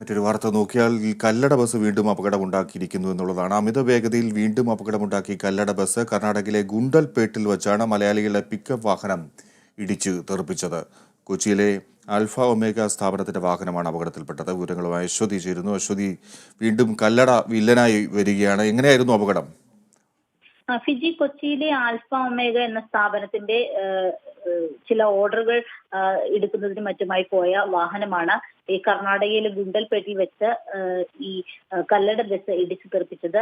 മറ്റൊരു വാർത്ത നോക്കിയാൽ കല്ലട ബസ് വീണ്ടും അപകടമുണ്ടാക്കിയിരിക്കുന്നു എന്നുള്ളതാണ്. അമിത വേഗതയിൽ വീണ്ടും അപകടമുണ്ടാക്കി കല്ലട ബസ് കർണാടകയിലെ ഗുണ്ടൽപേട്ടിൽ വച്ചാണ് മലയാളികളുടെ പിക്കപ്പ് വാഹനം ഇടിച്ച് തെറിപ്പിച്ചത്. കൊച്ചിയിലെ ആൽഫ ഒമേഗ സ്ഥാപനത്തിന്റെ വാഹനമാണ് അപകടത്തിൽപ്പെട്ടത്. വിവരങ്ങളുമായി അശ്വതി ചേരുന്നു. അശ്വതി വീണ്ടും കല്ലട വില്ലനായി വരികയാണ്. എങ്ങനെയായിരുന്നു അപകടം? ഫിജി കൊച്ചിയിലെ ആൽഫ ഒമേഗ എന്ന സ്ഥാപനത്തിന്റെ ചില ഓർഡറുകൾ എടുക്കുന്നതിനും മറ്റുമായി പോയ വാഹനമാണ് ഈ കർണാടകയിലെ ഗുണ്ടൽപേട്ടിൽ വെച്ച് ഈ കല്ലട ബസ് ഇടിച്ചു തെറിപ്പിച്ചത്.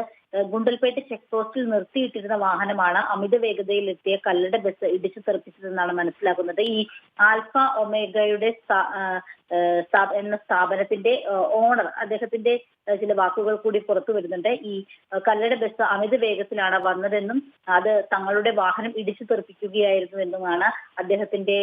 ഗുണ്ടൽപേട്ട് ചെക്ക് പോസ്റ്റിൽ നിർത്തിയിട്ടിരുന്ന വാഹനമാണ് അമിത വേഗതയിൽ എത്തിയ കല്ലട ബസ് ഇടിച്ചു തെറിപ്പിച്ചതെന്നാണ് മനസ്സിലാക്കുന്നത്. ഈ ആൽഫ ഒമേഗയുടെ എന്ന സ്ഥാപനത്തിന്റെ ഓണർ അദ്ദേഹത്തിന്റെ ചില വാക്കുകൾ കൂടി പുറത്തു വരുന്നുണ്ട്. ഈ കല്ലട ബസ് അമിത വേഗത്തിലാണ് വന്നതെന്നും അത് തങ്ങളുടെ വാഹനം ഇടിച്ചു തെറിപ്പിക്കുകയായിരുന്നു എന്നുമാണ് അദ്ദേഹത്തിന്റെ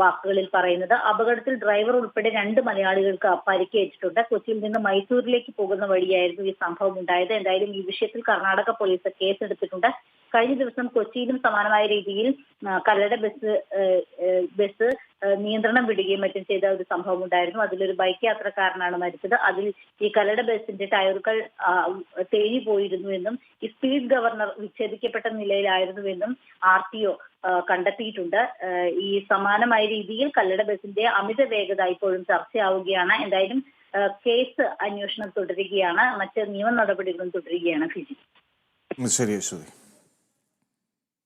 വാക്കുകളിൽ പറയുന്നത്. അപകടത്തിൽ ഡ്രൈവർ ഉൾപ്പെടെ രണ്ട് മലയാളികൾക്ക് പരിക്കേറ്റിട്ടുണ്ട്. കൊച്ചിയിൽ നിന്ന് മൈസൂരിലേക്ക് പോകുന്ന വഴിയായിരുന്നു ഈ സംഭവം ഉണ്ടായത്. എന്തായാലും ഈ വിഷയത്തിൽ കർണാടക പോലീസ് കേസെടുത്തിട്ടുണ്ട്. കഴിഞ്ഞ ദിവസം കൊച്ചിയിലും സമാനമായ രീതിയിൽ കല്ലട ബസ് ബസ് നിയന്ത്രണം വിടുകയും മറ്റും ചെയ്ത ഒരു സംഭവം ഉണ്ടായിരുന്നു. അതിലൊരു ബൈക്ക് യാത്രക്കാരനാണ് മരിച്ചത്. അതിൽ ഈ കല്ലട ബസിന്റെ ടയറുകൾ തേഞ്ഞു പോയിരുന്നു എന്നും ഈ സ്പീഡ് ഗവർണർ വിച്ഛേദിക്കപ്പെട്ട നിലയിലായിരുന്നുവെന്നും ആർ ടി ഒ കണ്ടെത്തിയിട്ടുണ്ട്. ഈ സമാനമായ രീതിയിൽ കല്ലട ബസിന്റെ അമിത വേഗത ഇപ്പോഴും ചർച്ചയാവുകയാണ്. എന്തായാലും കേസ് അന്വേഷണം തുടരുകയാണ്. മറ്റ് നിയമ നടപടികളും തുടരുകയാണ് ഫിജി. ശരി അശ്വതി.